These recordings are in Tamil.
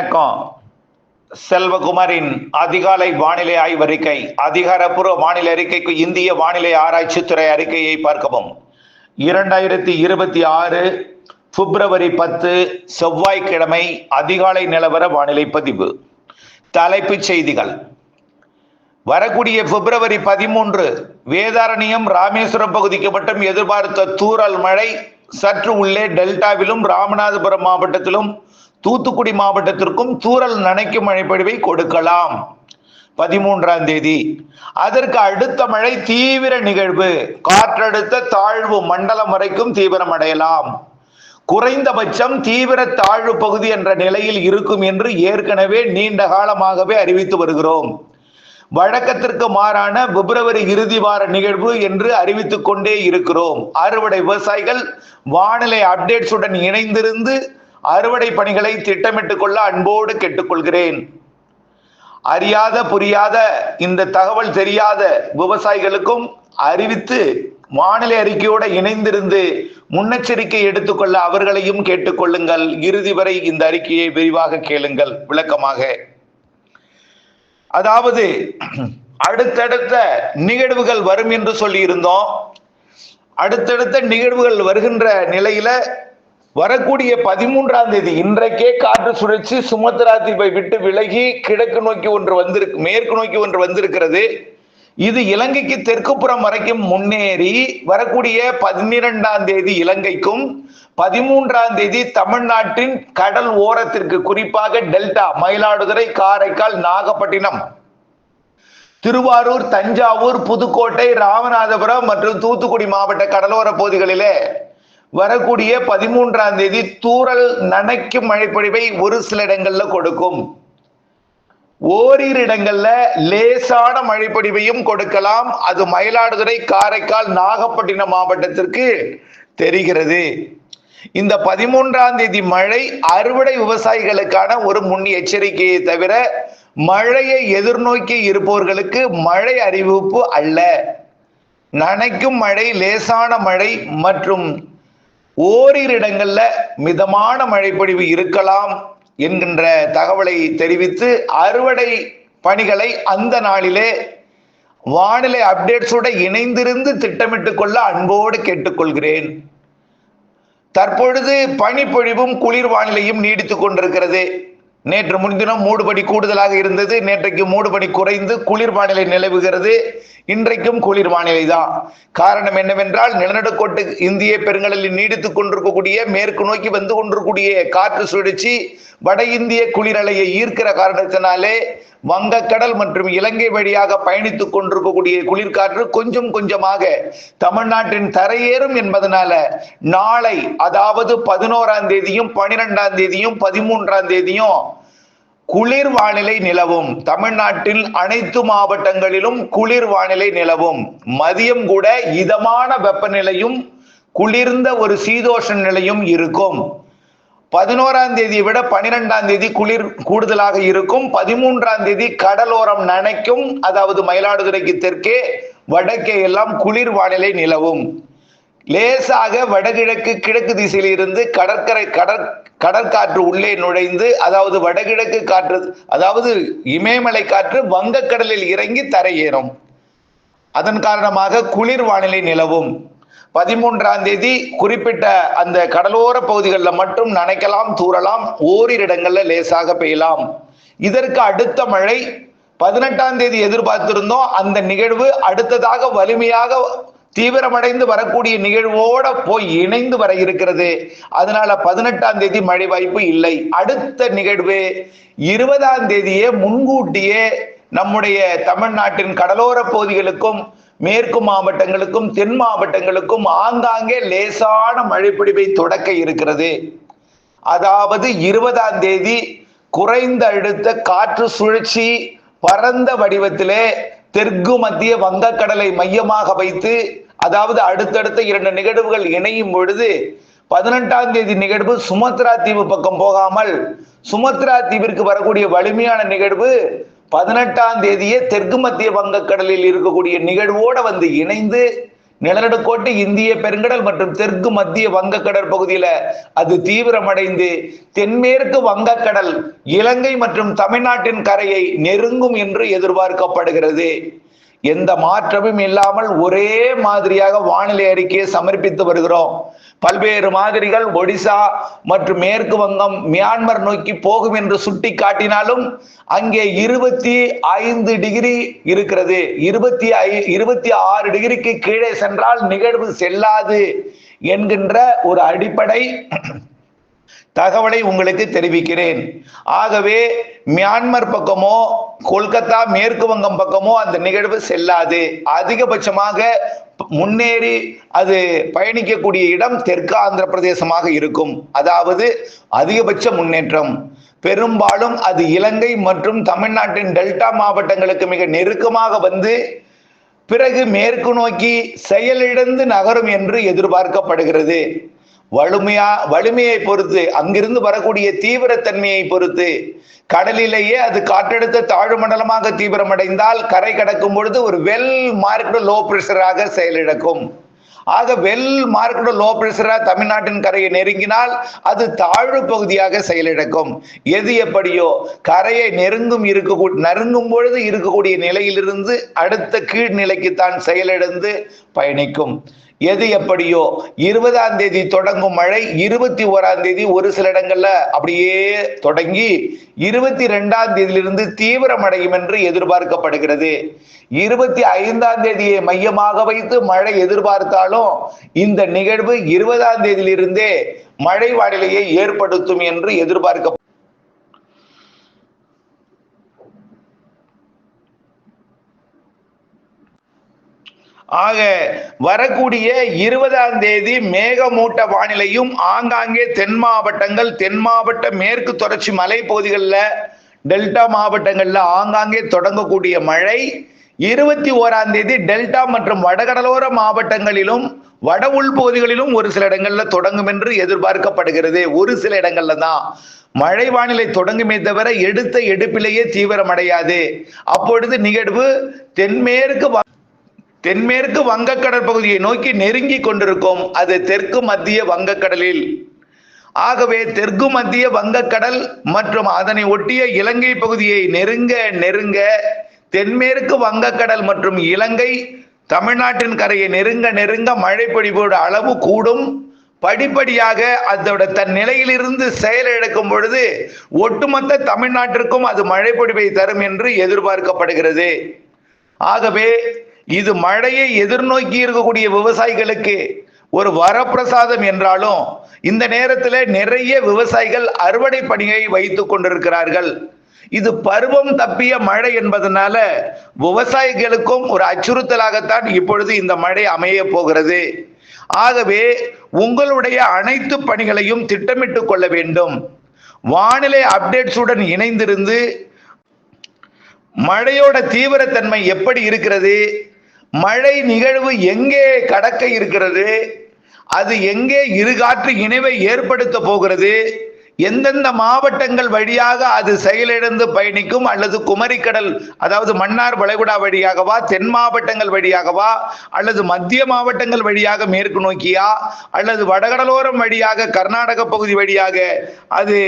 வணக்கம். செல்வகுமாரின் அதிகாலை வானிலை ஆய்வறிக்கை அதிகாரப்பூர்வ வானிலை அறிக்கைக்கு இந்திய வானிலை ஆராய்ச்சித்துறை அறிக்கையை பார்க்கவும். இரண்டாயிரத்தி இருபத்தி ஆறு பிப்ரவரி பத்து செவ்வாய்க்கிழமை அதிகாலை நிலவர வானிலை பதிவு. தலைப்புச் செய்திகள். வரக்கூடிய பிப்ரவரி பதிமூன்று வேதாரண்யம் ராமேஸ்வரம் பகுதிக்கு மட்டும் எதிர்பார்த்த தூறல் மழை சற்று உள்ளே டெல்டாவிலும் ராமநாதபுரம் மாவட்டத்திலும் தூத்துக்குடி மாவட்டத்திற்கும் தூரல் நனைக்கும் மழைப்பொழிவை கொடுக்கலாம். பதிமூன்றாம் தேதி. அதற்கு அடுத்த மழை தீவிர நிகழ்வு. காற்றழுத்த தாழ்வு மண்டலம் வரைக்கும் தீவிரம் அடையலாம். குறைந்தபட்சம் தீவிர தாழ்வு பகுதி என்ற நிலையில் இருக்கும் என்று ஏற்கனவே நீண்ட காலமாகவே அறிவித்து வருகிறோம். வழக்கத்திற்கு மாறான பிப்ரவரி இறுதி வார நிகழ்வு என்று அறிவித்துக் கொண்டே இருக்கிறோம். அறுவடை விவசாயிகள் வானிலை அப்டேட்ஸுடன் இணைந்திருந்து அறுவடை பணிகளை திட்டமிட்டுக் கொள்ள அன்போடு கேட்டுக்கொள்கிறேன். அறியாத புரியாத இந்த தகவல் தெரியாத விவசாயிகளுக்கும் அறிவித்து வானிலை அறிக்கையோடு இணைந்திருந்து முன்னெச்சரிக்கை எடுத்துக்கொள்ள அவர்களையும் கேட்டுக்கொள்ளுங்கள். இறுதி வரை இந்த அறிக்கையை விரிவாக கேளுங்கள். விளக்கமாக. அதாவது அடுத்தடுத்த நிகழ்வுகள் வரும் என்று சொல்லி இருந்தோம் அடுத்தடுத்த நிகழ்வுகள் வருகின்ற நிலையில வரக்கூடிய பதிமூன்றாம் தேதி இன்றைக்கே காற்று சுழற்சி சுமத்ரா தீபை விட்டு விலகி கிழக்கு நோக்கி ஒன்று வந்திருக்கு மேற்கு நோக்கி ஒன்று வந்திருக்கிறது. இது இலங்கைக்கு தெற்குப்புறம் வரைக்கும் முன்னேறி வரக்கூடிய பதினிரெண்டாம் தேதி இலங்கைக்கும் பதிமூன்றாம் தேதி தமிழ்நாட்டின் கடல் ஓரத்திற்கு குறிப்பாக டெல்டா மயிலாடுதுறை காரைக்கால் நாகப்பட்டினம். திருவாரூர் தஞ்சாவூர் புதுக்கோட்டை ராமநாதபுரம் மற்றும் தூத்துக்குடி மாவட்ட கடலோர பகுதிகளிலே வரக்கூடிய பதிமூன்றாம் தேதி தூரல் நனைக்கும் மழைப்பொழிவை ஒரு சில இடங்கள்ல கொடுக்கும். ஓரிரு இடங்கள்ல லேசான மழைப்பொழிவையும் கொடுக்கலாம். அது மயிலாடுதுறை காரைக்கால் நாகப்பட்டினம் மாவட்டத்திற்கு தெரிகிறது. இந்த பதிமூன்றாம் தேதி மழை அறுவடை விவசாயிகளுக்கான ஒரு முன் எச்சரிக்கையை தவிர மழையை எதிர்நோக்கி இருப்பவர்களுக்கு மழை அறிவிப்பு அல்ல. நனைக்கும் மழை லேசான மழை மற்றும் ஓரிரு இடங்கள்ல மிதமான மழைப்பொழிவு இருக்கலாம் என்கின்ற தகவலை தெரிவித்து அறுவடை பணிகளை அந்த நாளிலே வானிலை அப்டேட்ஸோட இணைந்திருந்து திட்டமிட்டுக் கொள்ள அன்போடு கேட்டுக்கொள்கிறேன். தற்பொழுது பனிப்பொழிவும் குளிர் வானிலையும் நீடித்துக் கொண்டிருக்கிறது. நேற்று முன்தினம் மூடுபடி கூடுதலாக இருந்தது. நேற்றைக்கு மூடுபடி குறைந்து குளிர் வானிலை நிலவுகிறது. இன்றைக்கும் குளிர் வானிலை தான். காரணம் என்னவென்றால் நிலநடுக்கோட்டு இந்திய பெருங்கடலில் நீடித்துக் கொண்டிருக்கக்கூடிய மேற்கு நோக்கி வந்து கொண்டிருக்கக்கூடிய காற்று சுழற்சி வட இந்திய குளிரலையை ஈர்க்கிற காரணத்தினாலே வங்கக்கடல் மற்றும் இலங்கை வழியாக பயணித்துக் கொண்டிருக்கக்கூடிய குளிர்காற்று கொஞ்சம் கொஞ்சமாக தமிழ்நாட்டின் தரையேறும் என்பதனால நாளை அதாவது பதினோராம் தேதியும் பனிரெண்டாம் தேதியும் பதிமூன்றாம் தேதியும் குளிர் வானிலை நிலவும். தமிழ்நாட்டில் அனைத்து மாவட்டங்களிலும் குளிர் வானிலை நிலவும். மதியம் கூட இதமான வெப்பநிலையும் குளிர்ந்த ஒரு சீதோஷ நிலையும் இருக்கும். பதினோராம் தேதியை விட பனிரெண்டாம் தேதி குளிர் கூடுதலாக இருக்கும். பதிமூன்றாம் தேதி கடலோரம் நனைக்கும். அதாவது மயிலாடுதுறைக்கு தெற்கே வடக்கே எல்லாம் குளிர் வானிலை நிலவும். லேசாக வடகிழக்கு கிழக்கு திசையில் இருந்து கடற்கரை கடற் கடற்காற்று உள்ளே நுழைந்து அதாவது வடகிழக்கு காற்று அதாவது இமயமலை காற்று வங்கக்கடலில் இறங்கி தரையேறும். அதன் காரணமாக குளிர் வானிலை நிலவும். பதிமூன்றாம் தேதி குறிப்பிட்ட அந்த கடலோர பகுதிகளில் மட்டும் நனைக்கலாம் தூறலாம் ஓரிரு இடங்களில் லேசாக பெய்யலாம். இதற்கு அடுத்த மழை பதினெட்டாம் தேதி எதிர்பார்த்திருந்தோம். அந்த நிகழ்வு அடுத்ததாக வலிமையாக தீவிரமடைந்து வரக்கூடிய நிகழ்வோட போய் இணைந்து வர இருக்கிறது. அதனால பதினெட்டாம் தேதி மழை வாய்ப்பு இல்லை. அடுத்த நிகழ்வு இருபதாம் தேதியே முன்கூட்டியே நம்முடைய தமிழ்நாட்டின் கடலோர பகுதிகளுக்கும் மேற்கு மாவட்டங்களுக்கும் தென் மாவட்டங்களுக்கும் ஆங்காங்கே லேசான மழைப்பிடிவை தொடக்க இருக்கிறது. அதாவது இருபதாம் தேதி குறைந்த அழுத்த காற்று சுழற்சி பரந்த வடிவத்திலே தெற்கு மத்திய வங்கக்கடலை மையமாக வைத்து அதாவது அடுத்தடுத்த இரண்டு நிகழ்வுகள் இணையும் பொழுது பதினெட்டாம் தேதி நிகழ்வு சுமத்ரா தீவு பக்கம் போகாமல் சுமத்ரா தீவிற்கு வரக்கூடிய வலிமையான நிகழ்வு பதினெட்டாம் தேதியே தெற்கு மத்திய வங்கக்கடலில் இருக்கக்கூடிய நிகழ்வோட வந்து இணைந்து நிலநடுக்கோட்டு இந்திய பெருங்கடல் மற்றும் தெற்கு மத்திய வங்கக்கடல் பகுதியில அது தீவிரமடைந்து தென்மேற்கு வங்கக்கடல் இலங்கை மற்றும் தமிழ்நாட்டின் கரையை நெருங்கும் என்று எதிர்பார்க்கப்படுகிறது. எந்த மாற்றமும் இல்லாமல் ஒரே மாதிரியாக வானிலை அறிக்கையை சமர்ப்பித்து வருகிறோம். பல்வேறு மாதிரிகள் ஒடிசா மற்றும் மேற்கு வங்கம் மியான்மர் நோக்கி போகும் என்று சுட்டி காட்டினாலும் அங்கே இருபத்தி ஐந்து டிகிரி இருக்கிறது. இருபத்தி ஐ இருபத்தி ஆறு டிகிரிக்கு கீழே சென்றால் நிகழ்வு செல்லாது என்கின்ற ஒரு அடிப்படை தகவலை உங்களுக்கு தெரிவிக்கிறேன். ஆகவே மியான்மர் பக்கமோ கொல்கத்தா மேற்கு வங்கம் பக்கமோ அந்த நிகழ்வு செல்லாது. அதிகபட்சமாக முன்னேறி அது பயணிக்கக்கூடிய இடம் தெற்கு ஆந்திர பிரதேசமாக இருக்கும். அதாவது அதிகபட்ச முன்னேற்றம். பெரும்பாலும் அது இலங்கை மற்றும் தமிழ்நாட்டின் டெல்டா மாவட்டங்களுக்கு மிக நெருக்கமாக வந்து பிறகு மேற்கு நோக்கி செயலிழந்து நகரும் என்று எதிர்பார்க்கப்படுகிறது. வலிமையா வலிமையை பொறுத்து அங்கிருந்து வரக்கூடிய தீவிரத்தன்மையை பொறுத்து கடலிலேயே அது காற்றெடுத்த தாழ்வு மண்டலமாக தீவிரமடைந்தால் கரை கடக்கும் பொழுது ஒரு வெல் மார்க்டு லோ பிரஷராக செயலிழக்கும். ஆக வெல் மார்க்கெட் லோ பிரஷரா தமிழ்நாட்டின் கரையை நெருங்கினால் அது தாழ்வு பகுதியாக செயலிழக்கும். எது எப்படியோ கரையை நெருங்கும் இருக்க நெருங்கும் பொழுது இருக்கக்கூடிய நிலையிலிருந்து அடுத்த கீழ் நிலைக்குத்தான் செயலிழந்து பயணிக்கும். எது எப்படியோ இருபதாம் தேதி தொடங்கும் மழை இருபத்தி ஓராம் தேதி ஒரு சில இடங்கள்ல அப்படியே தொடங்கி இருபத்தி ரெண்டாம் தேதியிலிருந்து தீவிரமடையும் என்று எதிர்பார்க்கப்படுகிறது. இருபத்தி ஐந்தாம் தேதியை மையமாக வைத்து மழை எதிர்பார்த்தாலும் இந்த நிகழ்வு இருபதாம் தேதியிலிருந்தே மழை வானிலையை ஏற்படுத்தும் என்று எதிர்பார்க்க ஆக வரக்கூடிய இருபதாம் தேதி மேகமூட்ட வானிலையும் ஆங்காங்கே தென் மாவட்டங்கள் தென் மாவட்ட மேற்கு தொடர்ச்சி மலை பகுதிகளில் டெல்டா மாவட்டங்களில் ஆங்காங்கே தொடங்கக்கூடிய மழை. இருபத்தி ஓராம் தேதி டெல்டா மற்றும் வடகடலோர மாவட்டங்களிலும் வட உள் பகுதிகளிலும் ஒரு சில இடங்களில் தொடங்கும் என்று எதிர்பார்க்கப்படுகிறது. ஒரு சில இடங்கள்ல தான். மழை வானிலை தொடங்குமே தவிர எடுத்த எடுப்பிலேயே தீவிரமடையாது. அப்பொழுது நிகழ்வு தென்மேற்கு தென்மேற்கு வங்கக்கடல் பகுதியை நோக்கி நெருங்கி கொண்டிருக்கும் அது தெற்கு மத்திய வங்கக்கடலில். ஆகவே தெற்கு மத்திய வங்கக்கடல் மற்றும் அதனை ஒட்டிய இலங்கை பகுதியை நெருங்க நெருங்க தென்மேற்கு வங்கக்கடல் மற்றும் இலங்கை தமிழ்நாட்டின் கரையை நெருங்க நெருங்க மழை பொழிவோட அளவு கூடும். படிப்படியாக அதோட தன் நிலையிலிருந்து செயலிழக்கும் பொழுது ஒட்டுமொத்த தமிழ்நாட்டிற்கும் அது மழை பொழிவை தரும் என்று எதிர்பார்க்கப்படுகிறது. ஆகவே இது மழையை எதிர்நோக்கி இருக்கக்கூடிய விவசாயிகளுக்கு ஒரு வரப்பிரசாதம் என்றாலும் இந்த நேரத்தில் நிறைய விவசாயிகள் அறுவடை பணியை வைத்துக் கொண்டிருக்கிறார்கள். இது பருவம் தப்பிய மழை என்பதனால விவசாயிகளுக்கும் ஒரு அச்சுறுத்தலாகத்தான் இப்பொழுது இந்த மழை அமைய போகிறது. ஆகவே உங்களுடைய அனைத்து பணிகளையும் திட்டமிட்டு கொள்ள வேண்டும். வானிலை அப்டேட்ஸுடன் இணைந்திருந்து மழையோட தீவிரத்தன்மை எப்படி இருக்கிறது? மழை நிகழ்வு எங்கே கடக்க இருக்கிறது? அது எங்கே இருகாற்று இணைவை ஏற்படுத்த போகிறது? எந்தெந்த மாவட்டங்கள் வழியாக அது செயலிழந்து பயணிக்கும் அல்லது குமரிக்கடல் அதாவது மன்னார் வளைகுடா வழியாகவா தென் மாவட்டங்கள் வழியாகவா அல்லது மத்திய மாவட்டங்கள் வழியாக மேற்கு நோக்கியா அல்லது வடகடலோரம் வழியாக கர்நாடக பகுதி வழியாக அது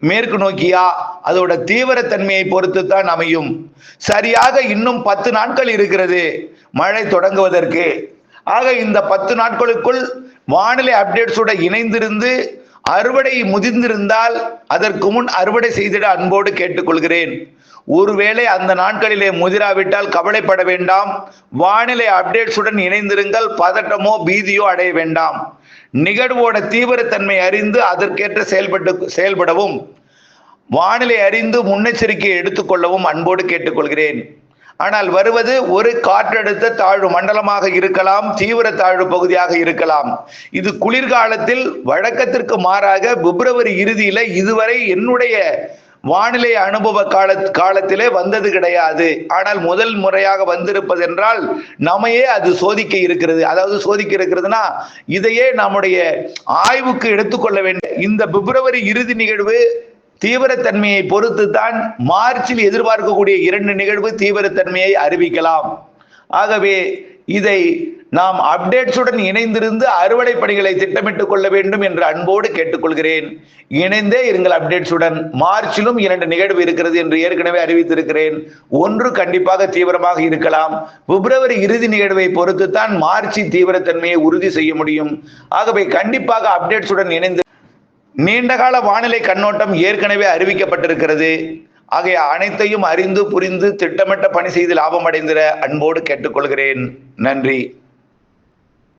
மேற்கு நோக்கியா? அதோட தீவிரத்தன்மையை பொறுத்து தான் அமையும். சரியாக இன்னும் பத்து நாட்கள் இருக்கிறது. மழை தொடங்குவதற்கு. ஆக இந்த பத்து நாட்களுக்குள் வானிலை அப்டேட்ஸோட இணைந்திருந்து அறுவடை முதிர்ந்திருந்தால் அதற்கு முன் அறுவடை செய்திட அன்போடு கேட்டுக்கொள்கிறேன். ஒருவேளை அந்த நாட்களிலே முதிராவிட்டால் கவலைப்பட வேண்டாம். வானிலை அப்டேட்ஸுடன் இணைந்திருங்கள். பதட்டமோ பீதியோ அடைய வேண்டாம். நிகழ்வோட தீவிரத்தன்மை அறிந்து அதற்கேற்ற செயல்பட்டு செயல்படவும் வானிலை அறிந்து முன்னெச்சரிக்கையை எடுத்துக்கொள்ளவும் அன்போடு கேட்டுக்கொள்கிறேன். ஆனால் வருவது ஒரு காற்றழுத்த தாழ்வு மண்டலமாக இருக்கலாம் தீவிர தாழ்வு பகுதியாக இருக்கலாம். இது குளிர்காலத்தில் வழக்கத்திற்கு மாறாக பிப்ரவரி இறுதியில இதுவரை என்னுடைய வானிலை அனுபவ கால காலத்திலே வந்தது கிடையாது. ஆனால் முதல் முறையாக வந்திருப்பது என்றால் நம்மையே அது சோதிக்க இருக்கிறது. அதாவது சோதிக்க இருக்கிறதுனா இதையே நம்முடைய ஆய்வுக்கு எடுத்துக்கொள்ள வேண்டும் இந்த பிப்ரவரி இறுதி நிகழ்வு தீவிரத்தன்மையை பொறுத்து தான் மார்ச்சில் எதிர்பார்க்கக்கூடிய இரண்டு நிகழ்வு தீவிரத்தன்மையை அறிவிக்கலாம். ஆகவே இதை நாம் அப்டேட்ஸுடன் இணைந்திருந்து அறுவடை பணிகளை திட்டமிட்டுக் கொள்ள வேண்டும் என்று அன்போடு கேட்டுக்கொள்கிறேன். இணைந்தே இருங்கள் அப்டேட்ஸுடன் மார்ச்சிலும் இரண்டு நிகழ்வு இருக்கிறது என்று ஏற்கனவே அறிவித்திருக்கிறேன். ஒன்று கண்டிப்பாக தீவிரமாக இருக்கலாம். பிப்ரவரி இறுதி நிகழ்வை பொறுத்து தான் மார்ச்சின் தீவிரத்தன்மையை உறுதி செய்ய முடியும். ஆகவே கண்டிப்பாக அப்டேட்ஸுடன் இணைந்து நீண்டகால வானிலை கண்ணோட்டம் ஏற்கனவே அறிவிக்கப்பட்டிருக்கிறது. ஆகிய அனைத்தையும் அறிந்து புரிந்து திட்டமிட்ட பணி செய்து லாபம் அடைந்திட அன்போடு கேட்டுக்கொள்கிறேன். நன்றி.